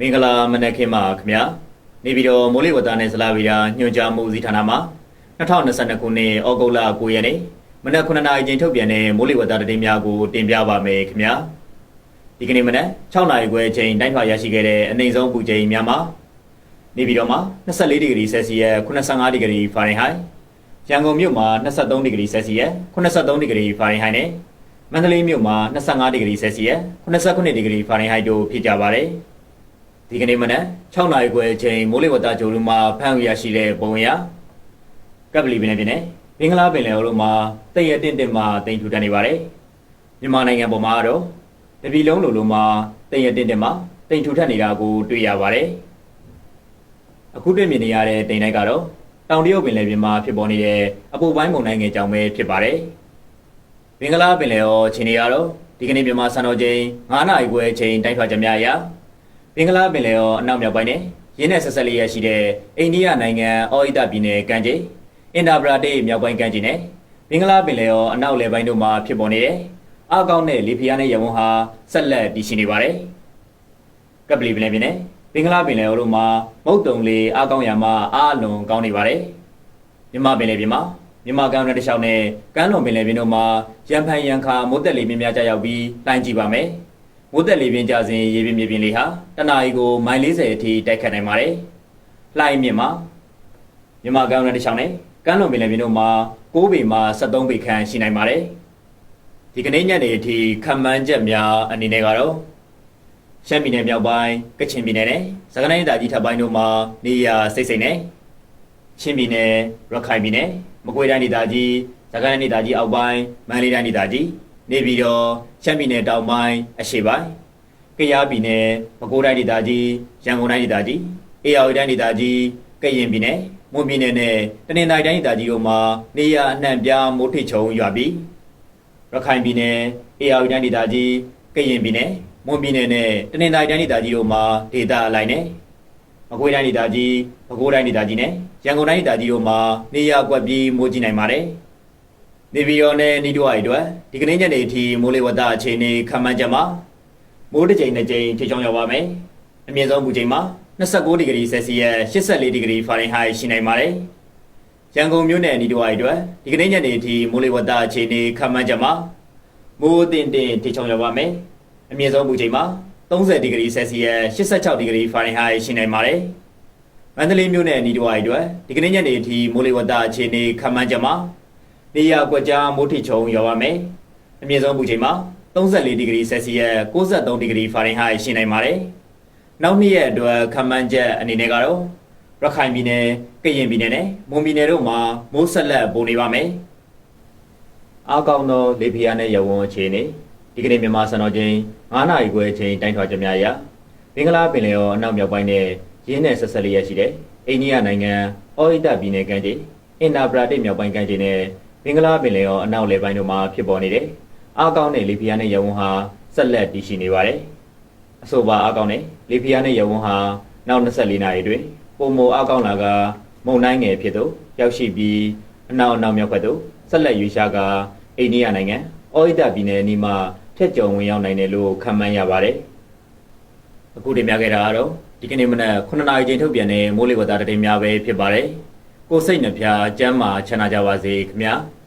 မင်္ဂလာမနက်ခင်းပါခင်ဗျာနေပြည်တော်မိုးလေဝသနဲ့ဇလာဗီယာညွှန်ကြားမှုဦးစီးဌာနမှ2022ခုနှစ်ဩဂုတ်လ9ရက်နေ့မနက်9:00နာရီချိန်ထုတ်ပြန်တဲ့မိုးလေဝသသတင်းများကိုတင်ပြပါမယ်ခင်ဗျာဒီကနေ့မနက်6:00နာရီခွဲချိန်တိုင်းထွာရရှိခဲ့တဲ့အနိုင်ဆုံးပူချိန်များမှာနေပြည်တော်မှာ24ဒီဂရီဆယ်စီယပ်85ဒီဂရီဖာရင်ဟိုက်ရန်ကုန်မြို့မှာ23ဒီဂရီဆယ်စီယပ်83ဒီဂရီဖာရင်ဟိုက်နဲ့မန္တလေးမြို့မှာ25ဒီဂရီဆယ်စီယပ်89ဒီဂရီဖာရင်ဟိုက်တို့ဖြစ်ကြပါတယ် ဒီကနေ့မနက်6နာရီခွဲအချိန်မိုးလေဝသကြိုလူမှာဖမ်းရရှိတဲ့ပုံရကပ်ပလီပင်နဲ့ပြင်းနဲ့မင်္ဂလာပင်လယ်တို့မှာတည့်ရတင့်တင့်မှာတင်ထူထန်နေပါတယ်မြန်မာနိုင်ငံပေါ်မှာတော့တပြည်လုံးလိုလိုမှာတည့်ရတင့်တင့်မှာတင်ထူထန်နေတာကိုတွေ့ရပါတယ်အခုတွေ့မြင်နေရတဲ့တင်တိုင်းကတော့တောင်တရုတ်ပင်လယ်ပြင်မှာဖြစ်ပေါ်နေတဲ့အပူပိုင်းမုန်တိုင်းငယ်ကြောင့်ပဲဖြစ်ပါတယ်မင်္ဂလာပင်လယ်ရောခြေနေရတော့ဒီကနေ့မြန်မာစံတော်ချိန်9နာရီခွဲအချိန်တိုင်းထွာကြများအရာ ဘင်္ဂလားပင်လယ်ရောအနောက်မြောက်ပိုင်းနဲ့ရင်းနဲ့ဆက်ဆက်လေးရရှိတဲ့အိန္ဒိယနိုင်ငံအော်ဟိတပြည်နယ်ကမ်းခြေအင်ဒါဘရာတေးမြောက်ပိုင်းကမ်းခြေနဲ့ဘင်္ဂလားပင်လယ်ရောအနောက်လယ်ပိုင်းတို့မှာဖြစ်ပေါ်နေတဲ့အာကောင်းတဲ့လေဖျားနဲ့ရဝန်းဟာဆက်လက်တည်ရှိနေပါတယ်။ကပလီပင်လယ်ပြင်နဲ့ဘင်္ဂလားပင်လယ်ရောတို့မှာမုတ်တုံလေအာကောင်းရာမှာအားအလွန်ကောင်းနေပါတယ်။မြမပင်လယ်ပြင်မှာမြမကမ်းရတစ်လျှောက်နဲ့ကမ်းလွန်ပင်လယ်ပြင်တို့မှာရံဖန်ရံခါမိုးတက်လေမြင့်များကြရောက်ပြီးလှိုင်းကြည့်ပါမယ်။ မိုးတက်လေပြင်းကြစဉ်ရေပြင်းမြေပြင်းလေးဟာတနအီကိုမိုင်40အထိတိုက်ခတ်နိုင်ပါတယ်။လှိုင်းမြင့်မှာမြန်မာကမ်းလွန်တစ်ချောင်းနဲ့ကမ်းလွန်ပင်လယ်ပြင်တို့မှာ6ပေမှ73ပေခန့်ရှိနိုင်ပါတယ်။ဒီကနေ့ညနေအထိခံမှန်းချက်များအနေနဲ့ကတော့ရှမ်းပြည်နယ်မြောက်ပိုင်းကချင်ပြည်နယ်နဲ့စကိုင်းတိုင်းဒေသကြီးထပ်ပိုင်းတို့မှာနေရာစိတ်စိတ်နဲ့ချင်းပြည်နယ်ရခိုင်ပြည်နယ်မကွေးတိုင်းဒေသကြီးစကိုင်းတိုင်းဒေသကြီးအောက်ပိုင်းမန္တလေးတိုင်းဒေသကြီး နေပြည်တော်ရှမ်းပြည်နယ်တောင်ပိုင်းအရှေ့ပိုင်းကယားပြည်နယ်ပဲခူးတိုင်းဒေသကြီးရန်ကုန်တိုင်းဒေသကြီးအေရဝတီတိုင်းဒေသကြီးကရင်ပြည်နယ်မွန်ပြည်နယ်နဲ့တနင်္သာရီတိုင်းဒေသကြီးတို့မှာနေရာအနှံ့ပြားမိုးထိတ်ချုံရွာပြီးရခိုင်ပြည်နယ်အေရဝတီတိုင်းဒေသကြီးကရင်ပြည်နယ်မွန်ပြည်နယ်နဲ့တနင်္သာရီတိုင်းဒေသကြီးတို့မှာဒေသအလိုက်နဲ့မကွေးတိုင်းဒေသကြီးပဲခူးတိုင်းဒေသကြီးနဲ့ရန်ကုန်တိုင်းဒေသကြီးတို့မှာနေရာကွက်ပြီးမိုးကြီးနိုင်ပါတယ် နေပြည်တော်နဲ့နီးတော့အိုက်အတွက်ဒီကနေ့ညနေအထိမိုးလေဝသအခြေအနေခန့်မှန်းချက်မှာမိုးတစ်ကြိမ်တစ်ကြိမ်ထိချောင်းရောက်ပါမယ်။အမြင့်ဆုံးမူချိန်မှာ29ဒီဂရီဆယ်စီယပ်84ဒီဂရီဖာရင်ဟိုက်ရှိနိုင်ပါတယ်။ရန်ကုန်မြို့နယ်နီးတော့အိုက်အတွက်ဒီကနေ့ညနေအထိမိုးလေဝသအခြေအနေခန့်မှန်းချက်မှာမိုးတင်တင်ထိချောင်းရောက်ပါမယ်။အမြင့်ဆုံးမူချိန်မှာ30ဒီဂရီဆယ်စီယပ်86ဒီဂရီဖာရင်ဟိုက်ရှိနိုင်ပါတယ်။မန္တလေးမြို့နယ်နီးတော့အိုက်အတွက်ဒီကနေ့ညနေအထိမိုးလေဝသအခြေအနေခန့်မှန်းချက်မှာ နေရာကွက်ကြားမိုးထိချုံရောက်ပါမယ်။အမြင့်ဆုံးပူချိန်မှာ34ဒီဂရီဆယ်စီယပ်63ဒီဂရီဖာရင်ဟိုက်ရှိနိုင်ပါတယ်။နောက်နှစ်ရက်အတွက်ခန့်မှန်းချက်အနေနဲ့ကတော့ရခိုင်ပြည်နယ်၊ကရင်ပြည်နယ်နဲ့မွန်ပြည်နယ်တို့မှာမိုးဆက်လက်ပုံနေပါမယ်။အားကောင်းသောလေပြင်းနဲ့ရဝန်းအခြေအနေဒီကနေ့မြန်မာစံတော်ချိန်9နာရီခွဲအချိန်တိုင်းထွာကြများရမင်္ဂလာပင်လယ်ရောအနောက်မြောက်ပိုင်းနဲ့ရင်းနဲ့ဆက်ဆက်လေးရရှိတဲ့အိန္ဒိယနိုင်ငံအော်ဟိတပြည်နယ်ကမ်းခြေအင်တာဘရာတိတ်မြောက်ပိုင်းကမ်းခြေနဲ့မ င်္ဂလာပင်လယ်ရောအနောက်လေပိုင်းတို့မှာဖြစ်ပေါ်နေတဲ့အားကောင်းတဲ့လေပြင်းနဲ့ရဝန်းဟာဆက်လက်တည်ရှိနေပါတယ်။အဆိုပါအားကောင်းတဲ့လေပြင်းနဲ့ရဝန်းဟာနောက်24နာရီတွင်ပုံမအားကောင်းလာကမုန်တိုင်းငယ်ဖြစ်သို့ရောက်ရှိပြီးအနောက်အနောက်မြောက်ဘက်သို့ဆက်လက်ရွေ့ရှားကအိန္ဒိယနိုင်ငံအော်ဟိတပြည်နယ်အနီးမှာထက်ကြုံဝင်ရောက်နိုင်တယ်လို့ခန့်မှန်းရပါတယ်။အခုတင်ပြခဲ့တာကတော့ဒီကနေ့မနက်9နာရီချိန်ထုတ်ပြန်တဲ့မိုးလေဝသသတင်းများပဲဖြစ်ပါတယ်။ကိုယ်စိတ်နှဖျားစမ်းမာချမ်းသာကြပါစေခင်ဗျာ။